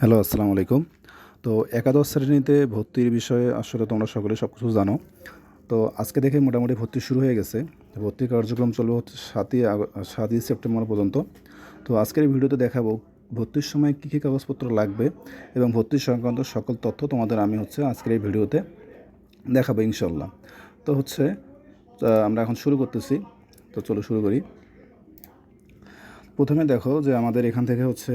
Hello, আসসালামু আলাইকুম। তো একাদশ শ্রেণীতে ভর্তির বিষয়ে আসলে তোমরা সকলে সব কিছু জানো। তো আজকে দেখে মোটামুটি ভর্তি শুরু হয়ে গেছে। ভর্তির কার্যক্রম চলবে সাতই সাতই সেপ্টেম্বর পর্যন্ত। তো আজকের ভিডিওতে দেখাবো ভর্তির সময় কী কী কাগজপত্র লাগবে এবং ভর্তির সংক্রান্ত সকল তথ্য তোমাদের আমি হচ্ছে আজকের এই ভিডিওতে দেখাবো ইনশাল্লাহ তো হচ্ছে আমরা এখন শুরু করতেছি। তো চলো শুরু করি। প্রথমে দেখো যে আমাদের এখান থেকে হচ্ছে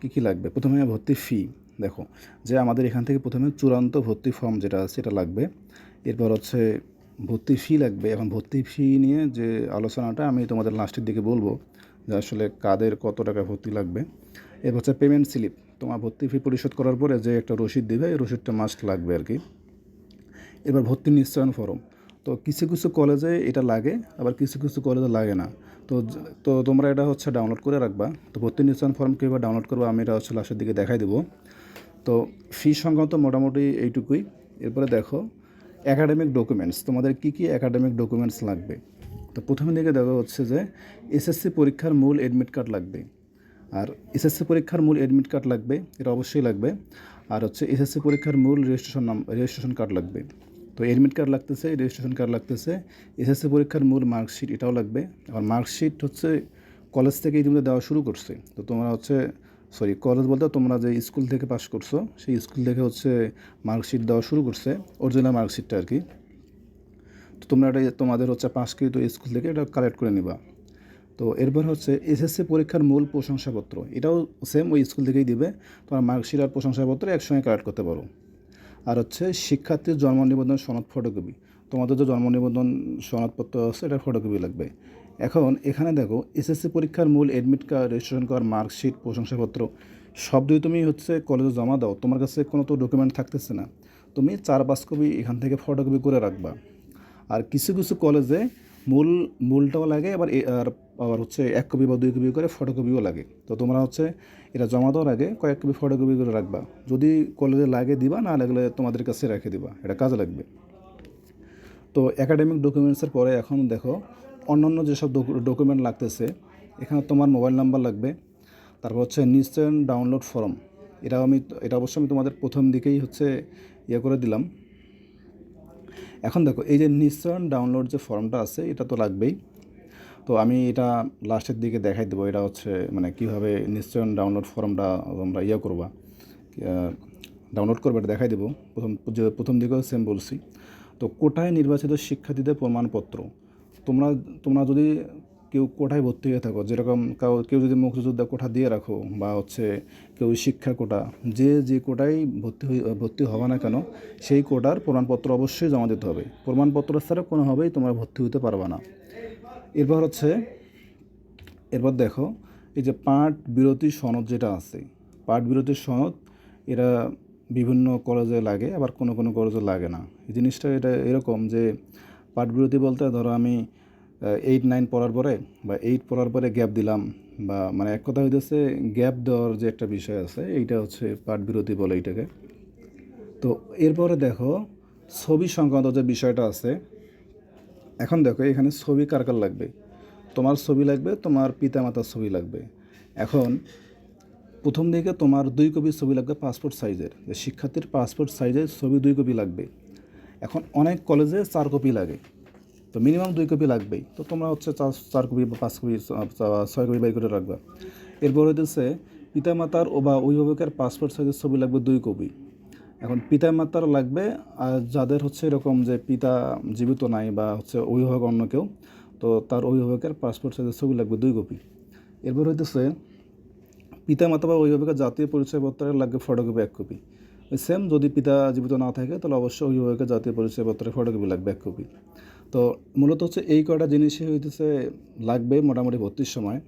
কী কী লাগবে? প্রথমে ভর্তি ফি দেখো। যে আমাদের এখান থেকে প্রথমে চূড়ান্ত ভর্তি ফর্ম যেটা আছে এটা লাগবে। এরপর হচ্ছে ভর্তি ফি লাগবে। এখন ভর্তি ফি নিয়ে যে আলোচনাটা আমি তোমাদের লাস্টের দিকে বলব, যে আসলে কাদের কত টাকা ভর্তি লাগবে। এরপর হচ্ছে পেমেন্ট স্লিপ তোমার ভর্তি ফি পরিশোধ করার পরে যে একটা রসিদ দিবে, এই রসিদটা মাস্ট লাগবে আর কি। এবার ভর্তি নিশ্চয়ন ফর্ম তো কিছু কিছু কলেজে এটা লাগে, আবার কিছু কিছু কলেজে লাগে না। তো তো তোমরা এটা হচ্ছে ডাউনলোড করে রাখবা। তো ভর্তি নিশ্চয়ন ফর্ম কীভাবে ডাউনলোড করব, আমি এটা হচ্ছে লাস্টের দিকে দেখাই দেবো। তো ফি সংক্রান্ত মোটামুটি এইটুকুই। এরপরে দেখো অ্যাকাডেমিক ডকুমেন্টস তোমাদের কী কী অ্যাকাডেমিক ডকুমেন্টস লাগবে? তো প্রথমে দিকে দেখো হচ্ছে যে এসএসসি পরীক্ষার মূল এডমিট কার্ড লাগবে। আর এসএসসি পরীক্ষার মূল এডমিট কার্ড লাগবে, এটা অবশ্যই লাগবে। আর হচ্ছে এসএসসি পরীক্ষার মূল রেজিস্ট্রেশন নাম রেজিস্ট্রেশন কার্ড লাগবে। তো এডমিট কার্ড লাগতেছে রেজিস্ট্রেশন কার্ড লাগতেছে এসএসসি পরীক্ষার মূল মার্কশিট এটাও লাগবে। আর মার্কশিট হচ্ছে কলেজ থেকে ইতিমধ্যে দেওয়া শুরু করছে। তো তোমরা হচ্ছে সরি কলেজ বলতে তোমরা যে স্কুল থেকে পাস করছ, সেই স্কুল থেকে হচ্ছে মার্কশিট দেওয়া শুরু করছে অরিজিনাল মার্কশিটটা আর কি। তো তোমরা এটা, তোমাদের হচ্ছে পাসকৃত স্কুল থেকে এটা কালেক্ট করে নিবা। তো এরপর হচ্ছে এসএসসি পরীক্ষার মূল প্রশংসাপত্র, এটাও সেম ওই স্কুল থেকেই দিবে। তোমার মার্কশিট আর প্রশংসাপত্র একসঙ্গে কালেক্ট করতে পারো। আর হচ্ছে শিক্ষার্থীর জন্ম নিবন্ধন সনদ ফটোকপি তোমাদের যে জন্ম নিবন্ধন সনদপত্র আছে, এটার ফটোকপি লাগবে। এখন এখানে দেখো এসএসসি পরীক্ষার মূল admit card registration card marksheet প্রশংসাপত্র, সব দুই তুমি হচ্ছে কলেজে জমা দাও, তোমার কাছে কোনো তো ডকুমেন্ট থাকতেছে না। তুমি চার পাঁচ কপি এখান থেকে ফটোকপি করে রাখবা। আর কিছু কিছু কলেজে মূল, মূলটাও লাগে, আবার আর আবার হচ্ছে এক কপি বা দুই কপি করে ফটোকপিও লাগে। তো তোমরা হচ্ছে এটা জমা দেওয়ার আগে কয়েক কপি ফটোকপি করে রাখবা। যদি কলেজে লাগে দিবা, না লাগলে তোমাদের কাছে রেখে দিবা। এটা কাজে লাগবে। তো একাডেমিক ডকুমেন্টসের পরে এখন দেখো, অন্যান্য যেসব ডকুমেন্ট লাগতেছে, এখানে তোমার মোবাইল নাম্বার লাগবে। তারপর হচ্ছে নিশ্চয়ন ডাউনলোড ফর্ম এটা আমি, এটা অবশ্য আমি তোমাদের প্রথম দিকেই হচ্ছে ইয়ে করে দিলাম। এখন দেখো, এই যে নিশ্চয়ন ডাউনলোড যে ফর্মটা আছে, এটা তো লাগবেই। তো আমি এটা লাস্টের দিকে দেখাই দেবো। এটা হচ্ছে মানে কীভাবে নিশ্চয়ন ডাউনলোড ফর্মটা তোমরা ইয়ে করবা। ডাউনলোড করবে এটা দেখাই দেবো। প্রথম প্রথম দিকেও সেম বলছি। তো কোটায় নির্বাচিত শিক্ষার্থীদের প্রমাণপত্র। তোমরা তোমরা যদি কেউ কোটায় ভর্তি হয়ে থাকো, যেরকম কাউ, কেউ যদি মুক্তিযোদ্ধা কোঠা দিয়ে রাখো বা হচ্ছে কেউ শিক্ষা কোটা, যে যে কোটায় ভর্তি ভর্তি হবে না কেন, সেই কোটার প্রমাণপত্র অবশ্যই জমা দিতে হবে। প্রমাণপত্র ছাড়া কোনোভাবেই তোমরা ভর্তি হতে পারবে না। এরপর হচ্ছে, এরপর দেখো, এই যে পাঠ বিরতি সনদ যেটা আছে, পাঠ বিরতির সনদ এরা বিভিন্ন কলেজে লাগে, আবার কোনো কোনো কলেজে লাগে না। এই জিনিসটা এটা এরকম যে, পাঠ বিরতি বলতে ধরো আমি এইট নাইন পড়ার পরে, বা এইট পড়ার পরে গ্যাপ দিলাম, বা মানে এক কথা হইতেছে গ্যাপ দেওয়ার যে একটা বিষয় আছে, এইটা হচ্ছে পাঠ বিরতি বলে এইটাকে। তো এরপরে দেখো, ছবি সংক্রান্ত যে বিষয়টা আছে এখন দেখো, এখানে ছবি কার কার লাগবে? তোমার ছবি লাগবে, তোমার পিতামাতার ছবি লাগবে। এখন প্রথম দিকে তোমার দুই কপি ছবি লাগবে পাসপোর্ট সাইজের শিক্ষার্থীর পাসপোর্ট সাইজের ছবি দুই কপি লাগবে। এখন অনেক কলেজে চার কপি লাগে। তো মিনিমাম দুই কপি লাগবেই। তো তোমরা হচ্ছে চার চার কপি বা পাঁচ কপি ছয় কপি বাই করে রাখবা। এরপর হইতেছে পিতামাতার ও বা অভিভাবকের পাসপোর্ট সাইজের ছবি লাগবে দুই কপি। এখন পিতা মাতার লাগবে, আর যাদের হচ্ছে এরকম যে পিতা জীবিত নাই বা হচ্ছে অভিভাবক অন্য কেউ, তো তার অভিভাবকের পাসপোর্ট সাইজের ছবি লাগবে দুই কপি। এরপর হইতেছে পিতা মাতা বা অভিভাবকের জাতীয় পরিচয়পত্রের লাগবে ফটোকপি এক কপি। সেম যদি পিতা জীবিত না থাকে, তাহলে অবশ্যই অভিভাবকের জাতীয় পরিচয়পত্রের ফটোকপি লাগবে এক কপি। তো মূলত হচ্ছে এই কয়টা জিনিসই হইতেছে, লাগবে মোটামুটি ভর্তির সময়।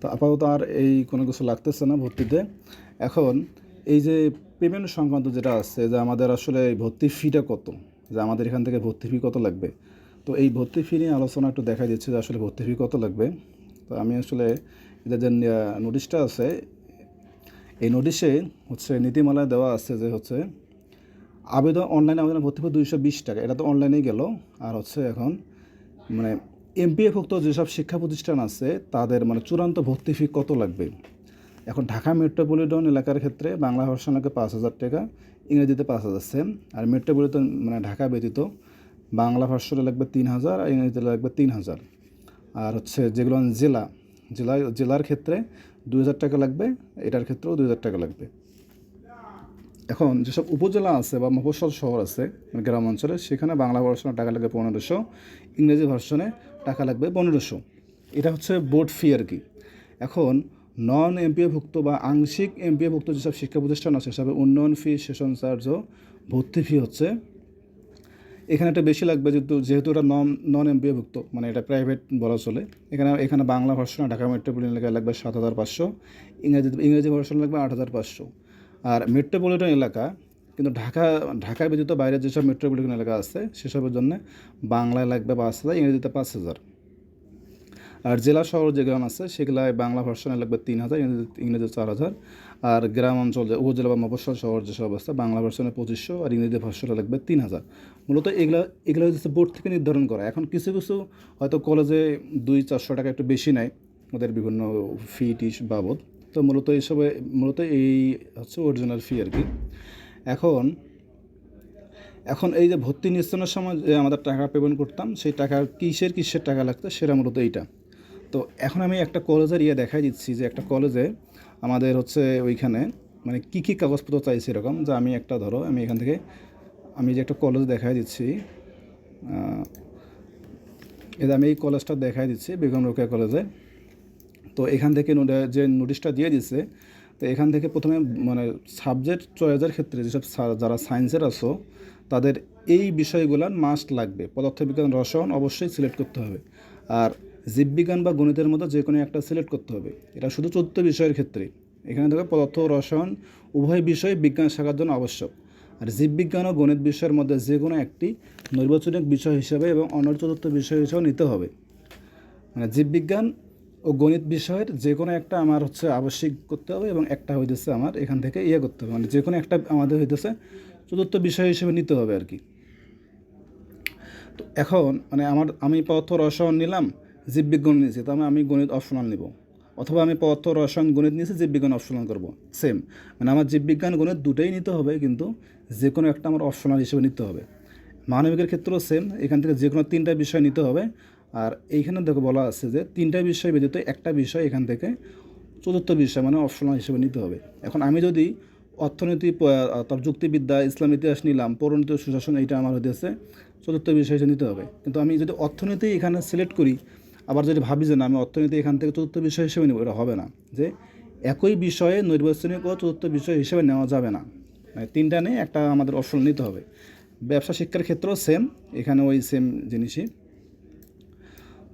তো আপাতত আর এই কোনো কিছু লাগতেছে না ভর্তিতে। এখন এই যে পেমেন্ট সংক্রান্ত যেটা আছে, যে আমাদের আসলে ভর্তি ফিটা কত? যে আমাদের এখান থেকে ভর্তি ফি কত লাগবে? তো এই ভর্তি ফি নিয়ে আলোচনা একটু দেখা দিচ্ছে যে আসলে ভর্তি ফি কত লাগবে। তো আমি আসলে এটা যে নোটিশটা আছে, এই নোটিশে হচ্ছে নীতিমালায় দেওয়া আছে যে হচ্ছে আবেদন অনলাইনে আবেদন ভর্তি ফি দুইশো বিশ টাকা। এটা তো অনলাইনেই গেল। আর হচ্ছে এখন মানে এমপিএভুক্ত যেসব শিক্ষা প্রতিষ্ঠান আছে, তাদের মানে চূড়ান্ত ভর্তি ফি কত লাগবে? এখন ঢাকা মেট্রোপলিটন এলাকার ক্ষেত্রে বাংলা ভার্সন লাগে পাঁচ হাজার টাকা, ইংরেজিতে পাঁচ হাজার সেম আর মেট্রোপলিটন মানে ঢাকা ব্যতীত বাংলা ভার্সনে লাগবে তিন হাজার আর ইংরেজিতে লাগবে তিন হাজার। আর হচ্ছে যেগুলো জেলা জেলা, জেলার ক্ষেত্রে দুই হাজার টাকা লাগবে, এটার ক্ষেত্রেও দুই হাজার টাকা লাগবে। এখন যেসব উপজেলা আছে বা মফস্বল শহর আছে মানে গ্রাম অঞ্চলে, সেখানে বাংলা ভার্সনে টাকা লাগবে পনেরোশো, ইংরেজি ভার্সনে টাকা লাগবে পনেরোশো। এটা হচ্ছে বোর্ড ফি আর কি। এখন নন এমপিওভুক্ত বা আংশিক এমপিওভুক্ত যেসব শিক্ষা প্রতিষ্ঠান আছে, সেসব উন্নয়ন ফি সেশন চার্জ ও ভর্তি ফি হচ্ছে। এখানে একটা বেশি লাগবে যেহেতু যেহেতু এটা নন নন এমপিওভুক্ত মানে এটা প্রাইভেট বলা চলে। এখানে এখানে বাংলা ভার্সনে ঢাকা মেট্রোপলিটন এলাকায় লাগবে সাত হাজার পাঁচশো, ইংরেজি ইংরেজি ভার্সনে লাগবে আট হাজার পাঁচশো। আর মেট্রোপলিটন এলাকা, কিন্তু ঢাকা ঢাকা ব্যতীত বাইরে যেসব মেট্রোপলিটন এলাকা আছে, সেসবের জন্য বাংলায় লাগবে পাঁচ হাজার, ইংরেজিতে পাঁচ হাজার। আর জেলা শহর যে গ্রাম আছে, সেগুলায় বাংলা ভার্সনে লাগবে তিন হাজার, ইংরেজি চার হাজার। আর গ্রাম অঞ্চল যে উপজেলা বা মফস্বল শহর যেসব অবস্থা বাংলা ভার্সনে পঁচিশশো আর ইংরেজি ভার্সনে লাগবে তিন হাজার। মূলত এগুলা, এগুলো হচ্ছে বোর্ড থেকে নির্ধারণ করা। এখন কিছু কিছু হয়তো কলেজে দুই চারশো টাকা একটু বেশি নেয় ওদের বিভিন্ন ফি টিস বাবদ। তো মূলত এইসবে মূলত এই হচ্ছে অরিজিনাল ফি আর কি। এখন এখন এই যে ভর্তি নিশ্চয়নের সময় যে আমাদের টাকা পেমেন্ট করতাম, সেই টাকা কিসের কিসের টাকা লাগতো, সেটা মূলত এইটা। তো এখন আমি একটা কলেজের ইয়ে দেখাই দিচ্ছি যে একটা কলেজে আমাদের হচ্ছে ওইখানে মানে কী কী কাগজপত্র চাইছে এরকম, যে আমি একটা ধরো, আমি এখান থেকে আমি যে একটা কলেজ দেখাই দিচ্ছি এটা আমি এই কলেজটা দেখাই দিচ্ছি বেগম রোকেয়া কলেজে। তো এখান থেকে যে নোটিশটা দিয়ে দিচ্ছে তো এখান থেকে প্রথমে মানে সাবজেক্ট চয়েসের ক্ষেত্রে যেসব যারা সায়েন্সের আছো, তাদের এই বিষয়গুলো মাস্ট লাগবে। পদার্থবিজ্ঞান, রসায়ন অবশ্যই সিলেক্ট করতে হবে। আর জীববিজ্ঞান বা গণিতের মতো যে কোনো একটা সিলেক্ট করতে হবে। এটা শুধু চতুর্থ বিষয়ের ক্ষেত্রে। এখানে দেখো পদার্থ, রসায়ন, উভয় বিষয় বিজ্ঞান শাখার জন্য আবশ্যক। আর জীববিজ্ঞান ও গণিত বিষয়ের মধ্যে যে কোনো একটি নৈর্বাচনিক বিষয় হিসাবে এবং অন্য চতুর্থ বিষয় হিসাবে নিতে হবে। মানে জীববিজ্ঞান ও গণিত বিষয়ের যে কোনো একটা আমার হচ্ছে আবশ্যিক করতে হবে এবং একটা হইতেছে আমার এখান থেকে ইয়ে করতে হবে। মানে যে কোনো একটা আমাদের হইতেছে চতুর্থ বিষয় হিসেবে নিতে হবে আর কি। তো এখন মানে আমার, আমি পদার্থ, রসায়ন নিলাম জীববিজ্ঞান নিয়েছি তার মানে আমি গণিত অপশনাল নিব। অথবা আমি পদার্থ, রসায়ন, গণিত নিয়েছি জীববিজ্ঞান অপশনাল করব। সেম মানে আমার জীববিজ্ঞান গণিত দুটোই নিতে হবে, কিন্তু যে কোনো একটা আমার অপশনাল হিসেবে নিতে হবে। মানবিকের ক্ষেত্রেও সেম এখান থেকে যে কোনো তিনটা বিষয় নিতে হবে। আর এইখানে দেখো বলা আছে যে, তিনটা বিষয় ব্যতীত একটা বিষয় এখান থেকে চতুর্থ বিষয় মানে অপশনাল হিসেবে নিতে হবে। এখন আমি যদি অর্থনীতি তার যুক্তিবিদ্যা, ইসলাম ইতিহাস নিলাম, পৌরনীতি ও সুশাসন, এইটা আমার হইতেছে চতুর্থ বিষয় হিসেবে নিতে হবে। কিন্তু আমি যদি অর্থনীতি এখানে সিলেক্ট করি আবার যদি ভাবি যে না, আমি অর্থনীতি এখান থেকে চতুর্থ বিষয় হিসেবে নেব, এটা হবে না। যে একই বিষয়ে নৈর্বাচনিক ও চতুর্থ বিষয় হিসেবে নেওয়া যাবে না। মানে তিনটা নেই একটা আমাদের অপশন নিতে হবে। ব্যবসা শিক্ষার ক্ষেত্রেও সেম এখানে ওই সেম জিনিসই।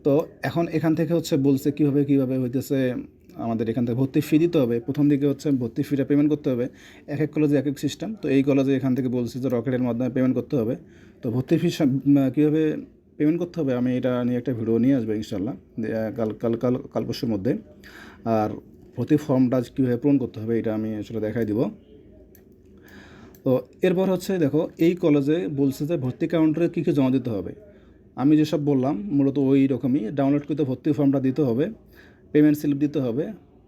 তো এখন এখান থেকে হচ্ছে বলছে কীভাবে কীভাবে হইতেছে, আমাদের এখান থেকে ভর্তি ফি দিতে হবে। প্রথম দিকে হচ্ছে ভর্তি ফিটা পেমেন্ট করতে হবে। এক এক কলেজে এক এক সিস্টেম তো এই কলেজে এখান থেকে বলছে যে রকেটের মাধ্যমে পেমেন্ট করতে হবে। তো ভর্তি ফি কীভাবে পেমেন্ট করতে হবে, আমি এটা নিয়ে একটা ভিডিও নিয়ে আসব ইনশাল্লাহ কাল কাল কাল কাল পরশুর মধ্যে। আর ভর্তি ফর্মটা আজ কীভাবে পূরণ করতে হবে এটা আমি আসলে দেখাই দিব। তো এরপর হচ্ছে দেখো, এই কলেজে বলছে যে ভর্তি কাউন্টারে কী কী জমা দিতে হবে। আমি যেসব বললাম, মূলত ওই রকমই ডাউনলোড করতে ভর্তি ফর্মটা দিতে হবে পেমেন্ট স্লিপ দিতে হবে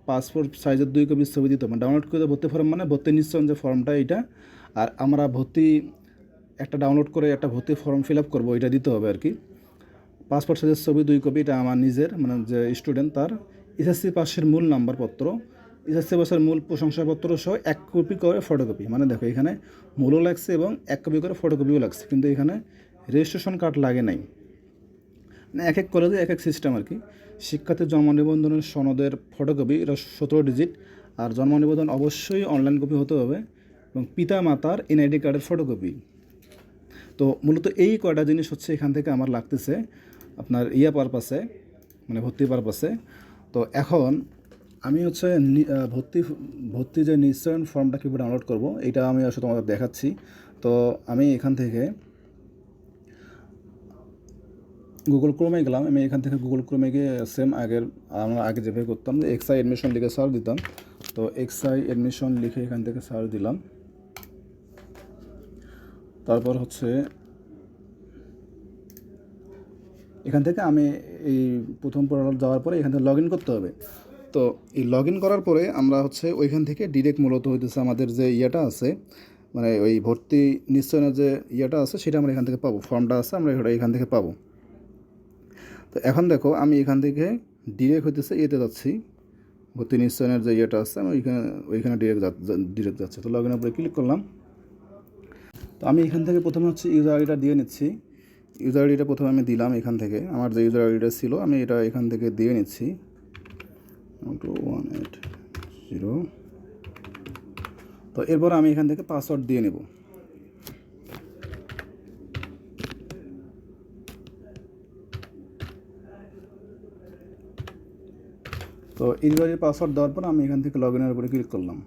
পাসপোর্ট সাইজের দুই কপি ছবি দিতে হবে। ডাউনলোড করতে ভর্তি ফর্ম মানে ভর্তি নিশ্চয় যে ফর্মটা এটা আর আমরা ভর্তি একটা ডাউনলোড করে একটা ভর্তি ফর্ম ফিল আপ করব, এটা দিতে হবে আর কি। পাসপোর্ট সাইজের ছবি, দুই কপি এটা আমার নিজের মানে যে স্টুডেন্ট তার। এসএসসি পাশের মূল নাম্বারপত্র এসএসসি পাশের মূল প্রশংসাপত্র সহ এক কপি করে ফটোকপি মানে দেখো, এখানে মূলও লাগছে এবং এক কপি করে ফটোকপিও লাগছে। কিন্তু এখানে রেজিস্ট্রেশন কার্ড লাগে নাই। মানে এক এক কলেজে এক এক সিস্টেম আর কি। শিক্ষার্থীর জন্ম নিবন্ধনের সনদের ফটোকপি এটা সতেরো ডিজিট আর জন্ম নিবন্ধন অবশ্যই অনলাইন কপি হতে হবে এবং পিতা মাতার এনআইডি কার্ডের ফটোকপি তো মূলত এই কয়টা জিনিস হচ্ছে এখান থেকে আমার লাগতেছে আপনার ইয়া পারপাসে মানে ভর্তি পারপাসে তো এখন আমি হচ্ছে ভর্তি ভর্তি যে নিশ্চয়ন ফর্মটা কীভাবে ডাউনলোড করব এটা আমি আসলে তোমাদের দেখাচ্ছি। তো আমি এখান থেকে গুগল ক্রোমে গেলাম, আমি এখান থেকে গুগল ক্রোমে গিয়ে সেম আগের, আমরা আগে যেভাবে করতাম এক্সআই অ্যাডমিশন লিখে সার্চ দিতাম। তো এক্সআই অ্যাডমিশন লিখে এখান থেকে সার্চ দিলাম। তারপর হচ্ছে এখান থেকে আমি এই প্রথম পোর্টাল যাওয়ার পরে এখান থেকে লগ ইন করতে হবে। তো এই লগ ইন করার পরে আমরা হচ্ছে ওইখান থেকে ডিরেক্ট মূলত হইতেছে আমাদের যে ইয়েটা আছে মানে ওই ভর্তি নিশ্চয়নের যে ইয়েটা আছে সেটা আমরা এখান থেকে পাবো। ফর্মটা আছে আমরা এটা এখান থেকে পাবো। তো এখন দেখো আমি এখান থেকে ডিরেক্ট হইতেছে ইয়েতে যাচ্ছি। ভর্তি নিশ্চয়নের যে ইয়েটা আছে আমি ওইখানে ওইখানে ডিরেক্ট ডিরেক্ট যাচ্ছে। তো লগ ইনের উপরে ক্লিক করলাম। তো আমি এখান থেকে প্রথমে হচ্ছে ইউজার আইডিটা দিয়ে নিচ্ছি। ইউজার আইডিটা প্রথমে আমি দিলাম এখান থেকে। আমার যে ইউজার আইডিটা ছিল, আমি এটা এখান থেকে দিয়ে নিচ্ছি। টু ওয়ান এইট জিরো তো এরপর আমি এখান থেকে পাসওয়ার্ড দিয়ে নেব। তো ইউজারের পাসওয়ার্ড দেওয়ার পর আমি এখান থেকে লগ ইনের উপরে ক্লিক করলাম।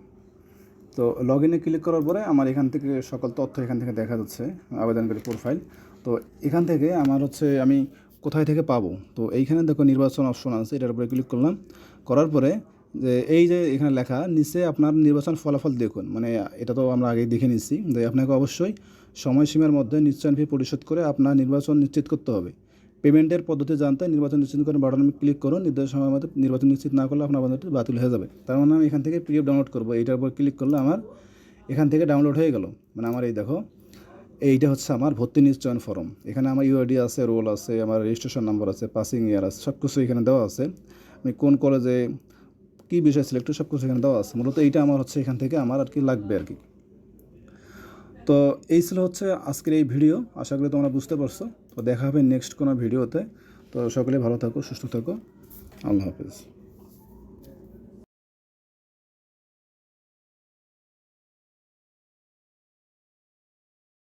তো লগ ইনে ক্লিক করার পরে আমার এখান থেকে সকল তথ্য এখান থেকে দেখা যাচ্ছে, আবেদনকারী প্রোফাইল তো এখান থেকে আমার হচ্ছে আমি কোথায় থেকে পাবো? তো এইখানে দেখো নির্বাচন অপশন আছে, এটার উপরে ক্লিক করলাম। করার পরে যে এই যে এখানে লেখা, নিচে আপনার নির্বাচন ফলাফল দেখুন। মানে এটা তো আমরা আগেই দেখে নিচ্ছি যে আপনাকে অবশ্যই সময়সীমার মধ্যে নিশ্চয়ন ফি পরিশোধ করে আপনার নির্বাচন নিশ্চিত করতে হবে। পেমেন্টের পদ্ধতি জানতে নির্বাচন নিশ্চিত করে বাটনে ক্লিক করুন। নির্ধারিত সময়ের মধ্যে নির্বাচন নিশ্চিত না করলে আপনার আবেদনটি বাতিল হয়ে যাবে। তার মানে আমি এখান থেকে পিডিএফ ডাউনলোড করব। এইটার উপর ক্লিক করলে আমার এখান থেকে ডাউনলোড হয়ে গেল। মানে আমার এই দেখো, এইটা হচ্ছে আমার ভর্তি নিশ্চয়ন ফর্ম এখানে আমার ইউআইডি আছে রোল আছে, আমার রেজিস্ট্রেশন নাম্বার আছে পাসিং ইয়ার আছে সব কিছু এখানে দেওয়া আছে। আমি কোন কলেজে কী বিষয় সিলেক্ট সব কিছু এখানে দেওয়া আছে। মূলত এইটা আমার হচ্ছে এখান থেকে আমার আর কি লাগবে আর কি। তো এই ছিল হচ্ছে আজকের এই ভিডিও আশা করি তোমরা বুঝতে পারছ। তো দেখা হবে নেক্সট কোনো ভিডিওতে তো সকলে ভালো থাকো, সুস্থ থাকো। আল্লাহ হাফিজ।